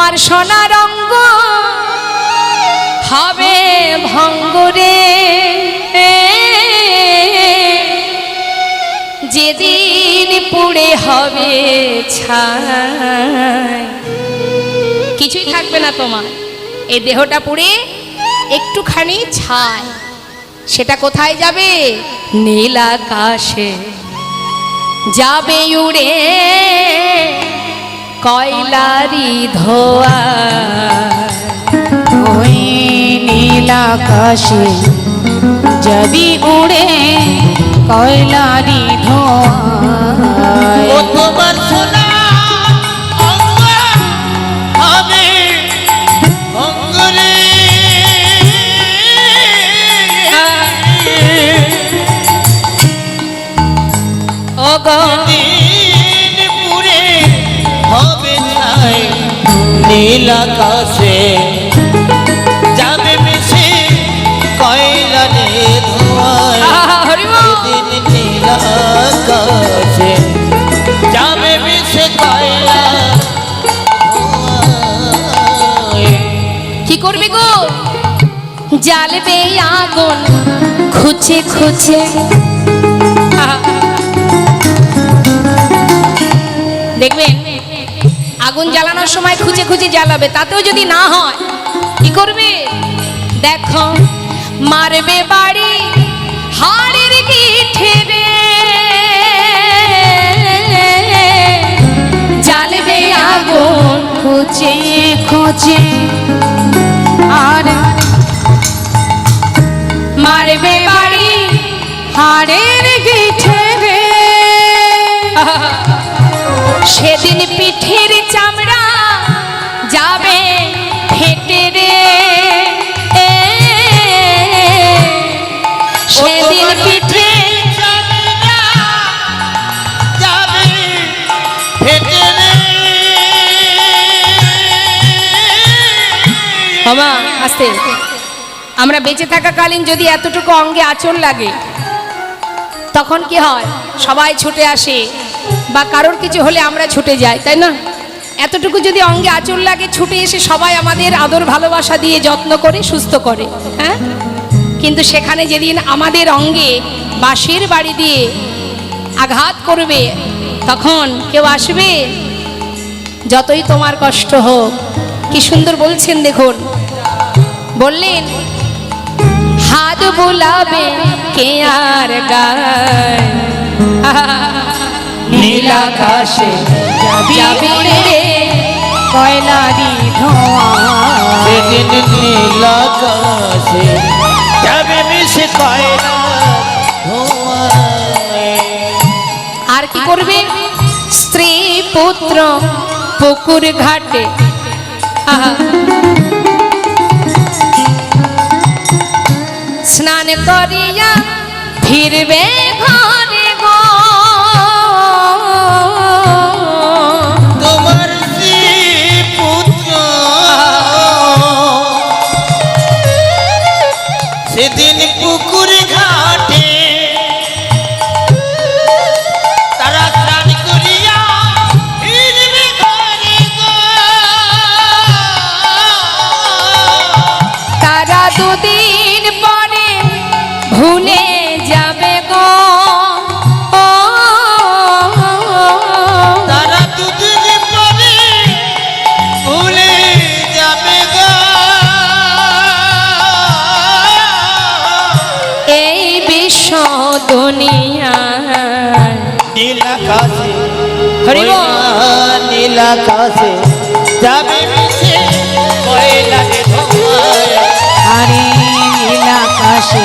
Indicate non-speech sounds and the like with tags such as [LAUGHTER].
তোমার সোনা রঙ্গ হবে ভঙ্গরে যেদিন পুড়ে হবে ছাই। কিছুই থাকবে না তোমার। এই দেহটা পুড়ে একটুখানি ছাই। সেটা কোথায় যাবে? নীল আকাশে। যাবে উড়ে কয়লারি ধোয়া। ওই নীল আকাশে যদি উড়ে কয়লারি ধোয়া। তোমার নীল আকাশে যাবে মিশে কয়লা রে ধোয়ায়। দিন নীল আকাশে যাবে মিশে কয়লা কি করবে গো? জ্বালবে আগুন খুঁজে খুঁজে আগুন জ্বালানোর সময় খুঁজে খুঁজে জ্বালাবে তাতেও যদি না হয় কি করবে? দেখো মারবে বাড়ি হাড়ের রে জ্বালবে আগুন খোঁজে খোঁজে আর মারবে বাড়ি হাড়ের রে [LAUGHS] সেদিন বাবা, আস্তে। আমরা বেঁচে থাকাকালীন যদি এতটুকু অঙ্গে আচর লাগে, তখন কি হয়? সবাই ছুটে আসে, বা কারোর কিছু হলে আমরা ছুটে যাই, তাই না? এতটুকু যদি অঙ্গে আচর লাগে, ছুটে এসে সবাই আমাদের আদর, ভালোবাসা দিয়ে যত্ন করে, সুস্থ করে হ্যাঁ? কিন্তু সেখানে যেদিন আমাদের অঙ্গে বাঁশের বাড়ি দিয়ে আঘাত করবে, তখন কেউ আসবে? যতই তোমার কষ্ট হোক। কি সুন্দর বলছেন দেখুন। বললেন হাত বুলাবে কে আর গায়? [LAUGHS] নীল আকাশে যাবে রে কয়লারি ধোঁয়া সেদিন নীল যাবে মিশে কয়লা আর কি করবে? স্ত্রী পুত্র পুকুর ঘাটে। আহা। স্নান করিয়া ফিরবে ঘরে গো তোমার পুত্র সেদিন পুকুর ঘাটে তারা স্নান করিয়া ফিরবে ঘরে গো। তারা দুদিন ভুলে যাবে গো। ও, তারা দুদিন পরে ভুলে যাবে গো। এই বিশ্ব দুনিয়ায়। নীল আকাশে হরি বল। ওই নীল আকাশে যাবে মিশে কয়লাকে ধোঁয়ায়। আরে নীল আকাশে